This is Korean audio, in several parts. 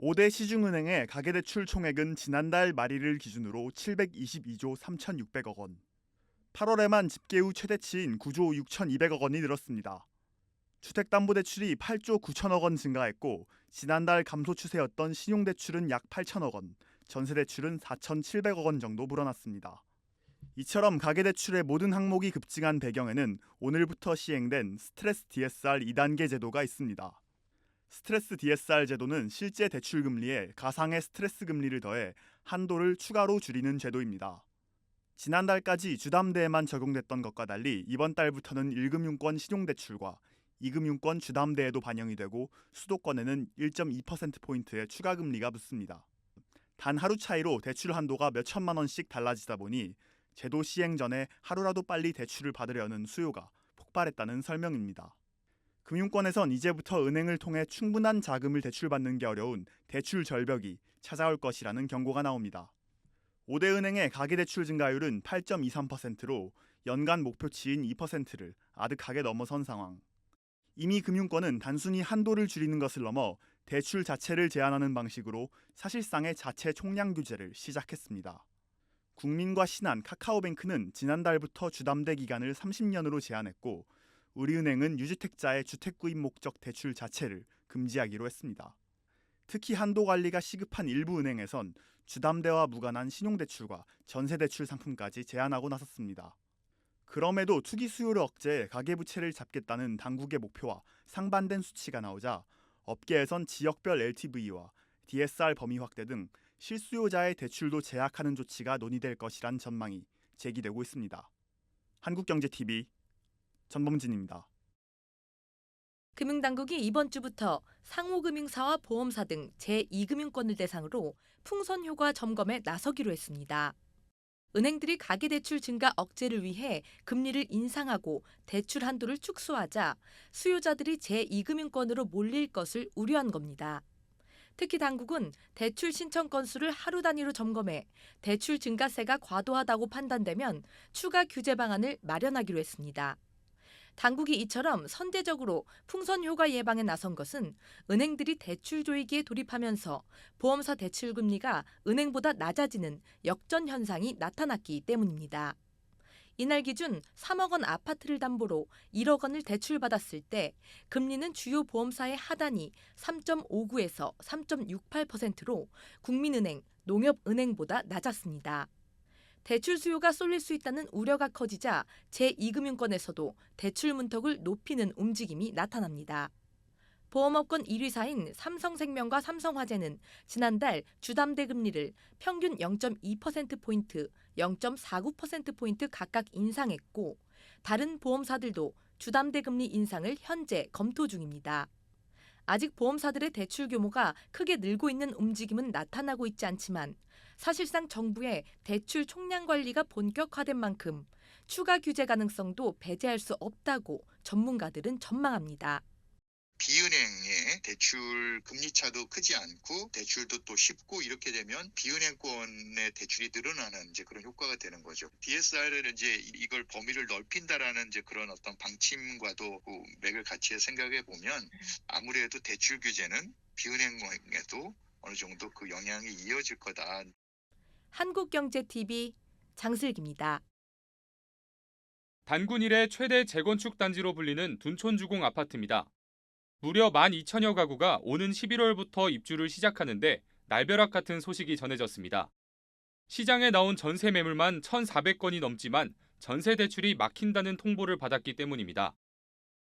5대 시중은행의 가계대출 총액은 지난달 말일을 기준으로 722조 3,600억 원. 8월에만 집계 후 최대치인 9조 6,200억 원이 늘었습니다. 주택담보대출이 8조 9천억 원 증가했고 지난달 감소 추세였던 신용대출은 약 8천억 원, 전세대출은 4,700억 원 정도 불어났습니다. 이처럼 가계대출의 모든 항목이 급증한 배경에는 오늘부터 시행된 스트레스 DSR 2단계 제도가 있습니다. 스트레스 DSR 제도는 실제 대출 금리에 가상의 스트레스 금리를 더해 한도를 추가로 줄이는 제도입니다. 지난달까지 주담대에만 적용됐던 것과 달리 이번 달부터는 1금융권 신용대출과 2금융권 주담대에도 반영이 되고 수도권에는 1.2%포인트의 추가 금리가 붙습니다. 단 하루 차이로 대출 한도가 몇 천만 원씩 달라지다 보니 제도 시행 전에 하루라도 빨리 대출을 받으려는 수요가 폭발했다는 설명입니다. 금융권에선 이제부터 은행을 통해 충분한 자금을 대출받는 게 어려운 대출 절벽이 찾아올 것이라는 경고가 나옵니다. 5대 은행의 가계대출 증가율은 8.23%로 연간 목표치인 2%를 아득하게 넘어선 상황. 이미 금융권은 단순히 한도를 줄이는 것을 넘어 대출 자체를 제한하는 방식으로 사실상의 자체 총량 규제를 시작했습니다. 국민과 신한, 카카오뱅크는 지난달부터 주담대 기간을 30년으로 제한했고 우리은행은 유주택자의 주택 구입 목적 대출 자체를 금지하기로 했습니다. 특히 한도 관리가 시급한 일부 은행에선 주담대와 무관한 신용대출과 전세대출 상품까지 제한하고 나섰습니다. 그럼에도 투기 수요를 억제해 가계부채를 잡겠다는 당국의 목표와 상반된 수치가 나오자 업계에선 지역별 LTV와 DSR 범위 확대 등 실수요자의 대출도 제약하는 조치가 논의될 것이란 전망이 제기되고 있습니다. 한국경제TV 전범진입니다. 금융당국이 이번 주부터 상호금융사와 보험사 등 제2금융권을 대상으로 풍선 효과 점검에 나서기로 했습니다. 은행들이 가계대출 증가 억제를 위해 금리를 인상하고 대출 한도를 축소하자 수요자들이 제2금융권으로 몰릴 것을 우려한 겁니다. 특히 당국은 대출 신청 건수를 하루 단위로 점검해 대출 증가세가 과도하다고 판단되면 추가 규제 방안을 마련하기로 했습니다. 당국이 이처럼 선제적으로 풍선 효과 예방에 나선 것은 은행들이 대출 조이기에 돌입하면서 보험사 대출 금리가 은행보다 낮아지는 역전 현상이 나타났기 때문입니다. 이날 기준 3억 원 아파트를 담보로 1억 원을 대출받았을 때 금리는 주요 보험사의 하단이 3.59에서 3.68%로 국민은행, 농협은행보다 낮았습니다. 대출 수요가 쏠릴 수 있다는 우려가 커지자 제2금융권에서도 대출 문턱을 높이는 움직임이 나타납니다. 보험업권 1위사인 삼성생명과 삼성화재는 지난달 주담대 금리를 평균 0.2%포인트, 0.49%포인트 각각 인상했고 다른 보험사들도 주담대 금리 인상을 현재 검토 중입니다. 아직 보험사들의 대출 규모가 크게 늘고 있는 움직임은 나타나고 있지 않지만 사실상 정부의 대출 총량 관리가 본격화된 만큼 추가 규제 가능성도 배제할 수 없다고 전문가들은 전망합니다. 비은행의 대출 금리 차도 크지 않고 대출도 또 쉽고 이렇게 되면 비은행권의 대출이 늘어나는 이제 그런 효과가 되는 거죠. DSR을 이제 이걸 범위를 넓힌다라는 이제 그런 어떤 방침과도 그 맥을 같이 생각해 보면 아무래도 대출 규제는 비은행에도 어느 정도 그 영향이 이어질 거다. 한국경제TV 장슬기입니다. 단군 일의 최대 재건축 단지로 불리는 둔촌주공 아파트입니다. 무려 12,000여 가구가 오는 11월부터 입주를 시작하는데 날벼락 같은 소식이 전해졌습니다. 시장에 나온 전세 매물만 1,400건이 넘지만 전세 대출이 막힌다는 통보를 받았기 때문입니다.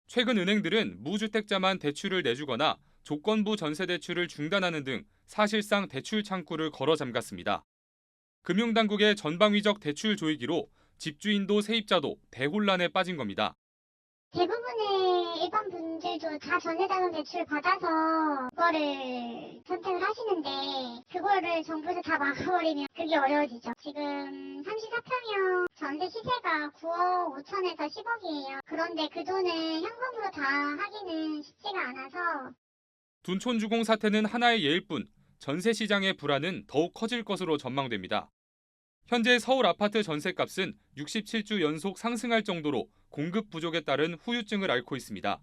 최근 은행들은 무주택자만 대출을 내주거나 조건부 전세 대출을 중단하는 등 사실상 대출 창구를 걸어 잠갔습니다. 금융당국의 전방위적 대출 조이기로 집주인도 세입자도 대혼란에 빠진 겁니다. 대부분의 일반 분들도 다 전세자금 대출 받아서 그거를 선택을 하시는데 그거를 정부에서 다 막아버리면 그게 어려워지죠. 지금 34평형 전세 시세가 9억 5천에서 10억이에요. 그런데 그 돈을 현금으로 다 하기는 쉽지가 않아서 둔촌주공 사태는 하나의 예일 뿐 전세 시장의 불안은 더욱 커질 것으로 전망됩니다. 현재 서울 아파트 전세값은 67주 연속 상승할 정도로 공급 부족에 따른 후유증을 앓고 있습니다.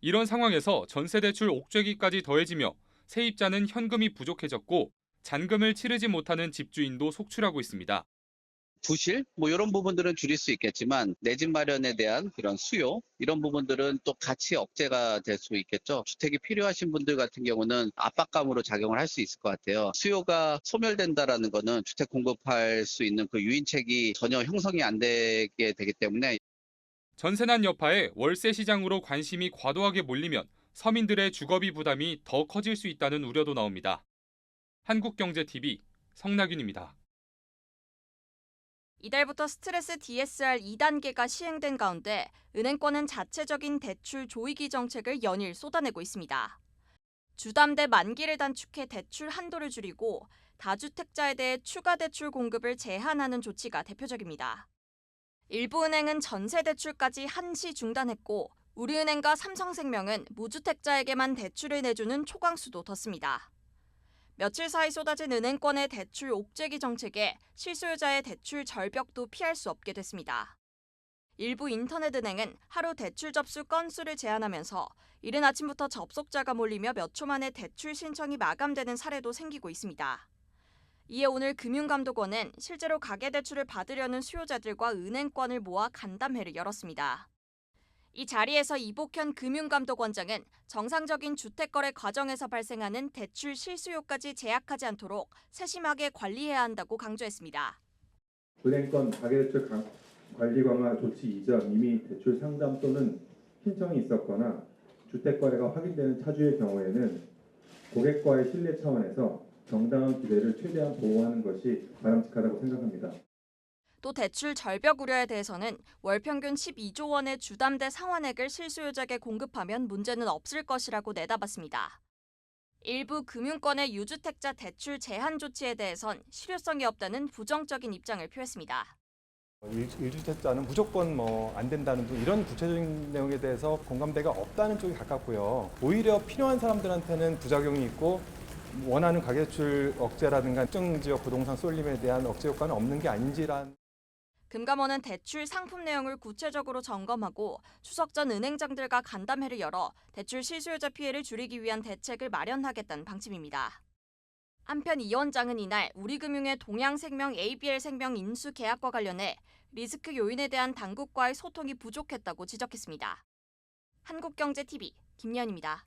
이런 상황에서 전세 대출 옥죄기까지 더해지며 세입자는 현금이 부족해졌고 잔금을 치르지 못하는 집주인도 속출하고 있습니다. 부실 뭐 이런 부분들은 줄일 수 있겠지만 내 집 마련에 대한 이런 수요 이런 부분들은 또 같이 억제가 될 수 있겠죠. 주택이 필요하신 분들 같은 경우는 압박감으로 작용을 할 수 있을 것 같아요. 수요가 소멸된다라는 거는 주택 공급할 수 있는 그 유인책이 전혀 형성이 안 되게 되기 때문에 전세난 여파에 월세 시장으로 관심이 과도하게 몰리면 서민들의 주거비 부담이 더 커질 수 있다는 우려도 나옵니다. 한국경제TV 성낙윤입니다. 이달부터 스트레스 DSR 2단계가 시행된 가운데 은행권은 자체적인 대출 조이기 정책을 연일 쏟아내고 있습니다. 주담대 만기를 단축해 대출 한도를 줄이고 다주택자에 대해 추가 대출 공급을 제한하는 조치가 대표적입니다. 일부 은행은 전세 대출까지 한시 중단했고 우리은행과 삼성생명은 무주택자에게만 대출을 내주는 초강수도 뒀습니다. 며칠 사이 쏟아진 은행권의 대출 옥죄기 정책에 실소유자의 대출 절벽도 피할 수 없게 됐습니다. 일부 인터넷 은행은 하루 대출 접수 건수를 제한하면서 이른 아침부터 접속자가 몰리며 몇 초 만에 대출 신청이 마감되는 사례도 생기고 있습니다. 이에 오늘 금융감독원은 실제로 가계대출을 받으려는 수요자들과 은행권을 모아 간담회를 열었습니다. 이 자리에서 이복현 금융감독원장은 정상적인 주택거래 과정에서 발생하는 대출 실수요까지 제약하지 않도록 세심하게 관리해야 한다고 강조했습니다. 은행권 가계대출 강- 관리 강화 조치 이전 이미 대출 상담 또는 신청이 있었거나 주택 거래가 확인되는 차주의 경우에는 고객과의 신뢰 차원에서 정당한 기대를 최대한 보호하는 것이 바람직하다고 생각합니다. 또 대출 절벽 우려에 대해서는 월 평균 12조 원의 주담대 상환액을 실수요자에게 공급하면 문제는 없을 것이라고 내다봤습니다. 일부 금융권의 유주택자 대출 제한 조치에 대해선 실효성이 없다는 부정적인 입장을 표했습니다. 일- 일주택자는 무조건 뭐 안 된다는 등 이런 구체적인 내용에 대해서 공감대가 없다는 쪽이 가깝고요. 오히려 필요한 사람들한테는 부작용이 있고 원하는 가계대출 억제라든가 특정 지역 부동산 쏠림에 대한 억제 효과는 없는 게 아닌지란 금감원은 대출 상품 내용을 구체적으로 점검하고 추석 전 은행장들과 간담회를 열어 대출 실수요자 피해를 줄이기 위한 대책을 마련하겠다는 방침입니다. 한편 이 원장은 이날 우리금융의 동양생명 ABL생명 인수 계약과 관련해 리스크 요인에 대한 당국과의 소통이 부족했다고 지적했습니다. 한국경제TV 김연입니다.